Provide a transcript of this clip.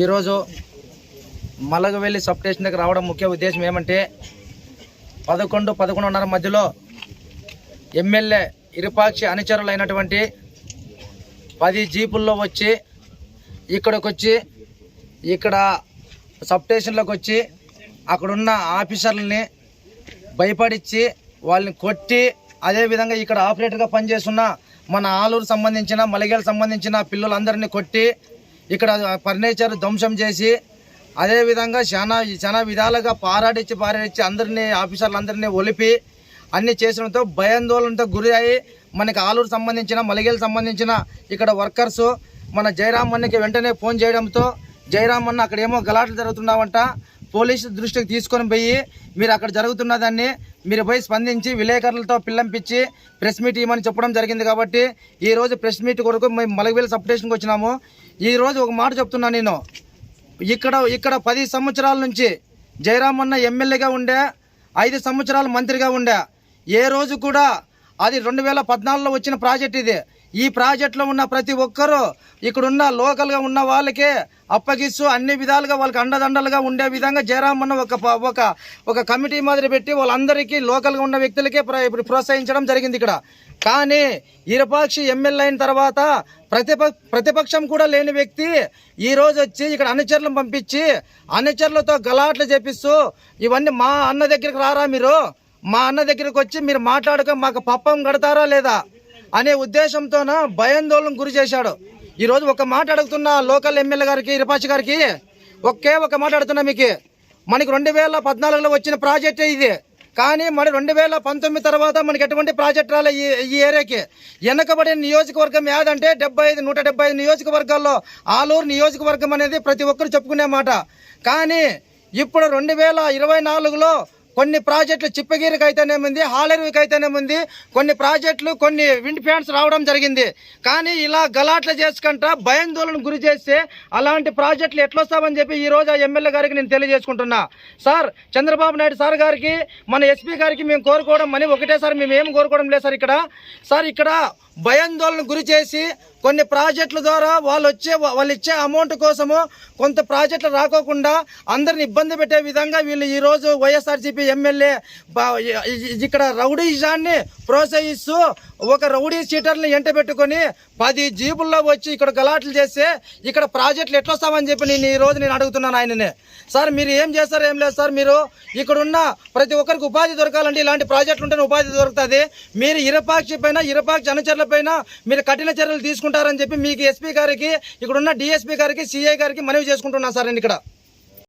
ఈరోజు మలగవెల్లి sub station దగ్గర రావడం ముఖ్య ఉద్దేశం ఏమంటే పదకొండు పదకొండున్నర మధ్యలో ఎమ్మెల్యే ఇరుపాక్షి అనుచరులైనటువంటి పది జీపుల్లో వచ్చి ఇక్కడికి వచ్చి ఇక్కడ సబ్ స్టేషన్లోకి వచ్చి అక్కడున్న ఆఫీసర్లని భయపడిచ్చి వాళ్ళని కొట్టి అదేవిధంగా ఇక్కడ ఆపరేటర్గా పనిచేస్తున్న మన ఆలూరు సంబంధించిన మలిగేలు సంబంధించిన పిల్లలందరినీ కొట్టి ఇక్కడ ఫర్నిచర్ ధ్వంసం చేసి అదేవిధంగా చాలా చాలా విధాలుగా పారాడిచ్చి పారాడిచ్చి అందరినీ ఆఫీసర్లందరినీ ఒలిపి అన్ని చేసడంతో భయాందోళనతో గురి మనకి ఆలూరు సంబంధించిన మలిగేలు సంబంధించిన ఇక్కడ వర్కర్స్ మన జయరామ్ అన్నకి వెంటనే ఫోన్ చేయడంతో జయరామ్ అన్న అక్కడ ఏమో గలాట్లు జరుగుతున్నావంట పోలీసు దృష్టికి తీసుకొని పోయి మీరు అక్కడ జరుగుతున్న దాన్ని మీరు పోయి స్పందించి విలేకరులతో పిల్లంపించి ప్రెస్ మీట్ ఇవ్వమని చెప్పడం జరిగింది కాబట్టి ఈరోజు ప్రెస్ మీట్ కొరకు మేము మలగవేలు సబ్ స్టేషన్కి వచ్చినాము. ఈరోజు ఒక మాట చెప్తున్నా నేను. ఇక్కడ ఇక్కడ పది సంవత్సరాల నుంచి జయరామన్న ఎమ్మెల్యేగా ఉండే ఐదు సంవత్సరాలు మంత్రిగా ఉండే ఏ రోజు కూడా అది రెండు వేల పద్నాలుగులో వచ్చిన ప్రాజెక్ట్ ఇది. ఈ ప్రాజెక్టులో ఉన్న ప్రతి ఒక్కరూ ఇక్కడున్న లోకల్గా ఉన్న వాళ్ళకే అప్పగిస్తూ అన్ని విధాలుగా వాళ్ళకి అండదండలుగా ఉండే విధంగా జయరామన్న ఒక ఒక ఒక కమిటీ మాదిరి పెట్టి వాళ్ళందరికీ లోకల్గా ఉన్న వ్యక్తులకే ఇప్పుడు ప్రోత్సహించడం జరిగింది ఇక్కడ. కానీ ఇరపాక్షి ఎమ్మెల్యే అయిన తర్వాత ప్రతిప ప్రతిపక్షం కూడా లేని వ్యక్తి ఈ రోజు వచ్చి ఇక్కడ అనుచరులను పంపించి అనుచరులతో గలాట్లు చేపిస్తూ ఇవన్నీ మా అన్న దగ్గరికి రారా మీరు? మా అన్న దగ్గరికి వచ్చి మీరు మాట్లాడుకో మాకు పప్పం కడతారా లేదా? అనే ఉద్దేశంతోన భయాందోళన గురి చేశాడు. ఈరోజు ఒక మాట అడుగుతున్న లోకల్ ఎమ్మెల్యే గారికి ఇరపాచి గారికి ఒకే ఒక మాట అడుగుతున్నా మీకు. మనకి రెండు వేల పద్నాలుగులో వచ్చిన ప్రాజెక్టే ఇది. కానీ మరి రెండు వేల పంతొమ్మిది తర్వాత మనకి ఎటువంటి ప్రాజెక్ట్ రాలే ఈ ఈ ఏరియాకి. వెనకబడిన నియోజకవర్గం ఏదంటే డెబ్బై ఐదు నూట డెబ్బై ఐదు నియోజకవర్గాల్లో ఆలూరు నియోజకవర్గం అనేది ప్రతి ఒక్కరు చెప్పుకునే మాట. కానీ ఇప్పుడు రెండు వేల ఇరవై నాలుగులో కొన్ని ప్రాజెక్టులు చిప్పగిరికి అయితేనేముంది అయితేనే అయితేనేముంది కొన్ని ప్రాజెక్టులు కొన్ని విండ్ ఫ్యాన్స్ రావడం జరిగింది. కానీ ఇలా గలాట్లు చేసుకుంటా భయాందోళన గురి చేస్తే అలాంటి ప్రాజెక్టులు ఎట్లొస్తామని చెప్పి ఈ రోజు ఆ ఎమ్మెల్యే గారికి నేను తెలియజేసుకుంటున్నా. సార్ చంద్రబాబు నాయుడు సార్ గారికి మన ఎస్పీ గారికి మేము కోరుకోవడం అని ఒకటేసారి మేము ఏం కోరుకోవడం లేదు సార్ ఇక్కడ. సార్ ఇక్కడ భయాందోళన గురి చేసి కొన్ని ప్రాజెక్టుల ద్వారా వాళ్ళు వచ్చే వాళ్ళు ఇచ్చే అమౌంట్ కోసము కొంత ప్రాజెక్టులు రాకోకుండా అందరిని ఇబ్బంది పెట్టే విధంగా వీళ్ళు ఈరోజు వైఎస్ఆర్సీపీ ఎమ్మెల్యే ఇక్కడ రౌడీజాన్ని ప్రోత్సహిస్తూ ఒక రౌడీ సీటర్ని ఎంట పెట్టుకొని పది జీపుల్లో వచ్చి ఇక్కడ గలాట్లు చేస్తే ఇక్కడ ప్రాజెక్టులు ఎట్లా వస్తామని చెప్పి నేను ఈ రోజు నేను అడుగుతున్నాను ఆయననే. సార్ మీరు ఏం చేస్తారు ఏం లేదు సార్ మీరు ఇక్కడున్న ప్రతి ఒక్కరికి ఉపాధి దొరకాలంటే ఇలాంటి ప్రాజెక్టులు ఉంటేనే ఉపాధి దొరుకుతుంది. మీరు ఇరపాక్షి పైన ఇరపాక్షి అనుచరుల పైన మీరు కఠిన చర్యలు తీసుకుంటారని చెప్పి మీకు ఎస్పీ గారికి ఇక్కడ ఉన్న డిఎస్పీ గారికి సిఐ గారికి మనవి చేసుకుంటున్నాను సార్ నేను ఇక్కడ.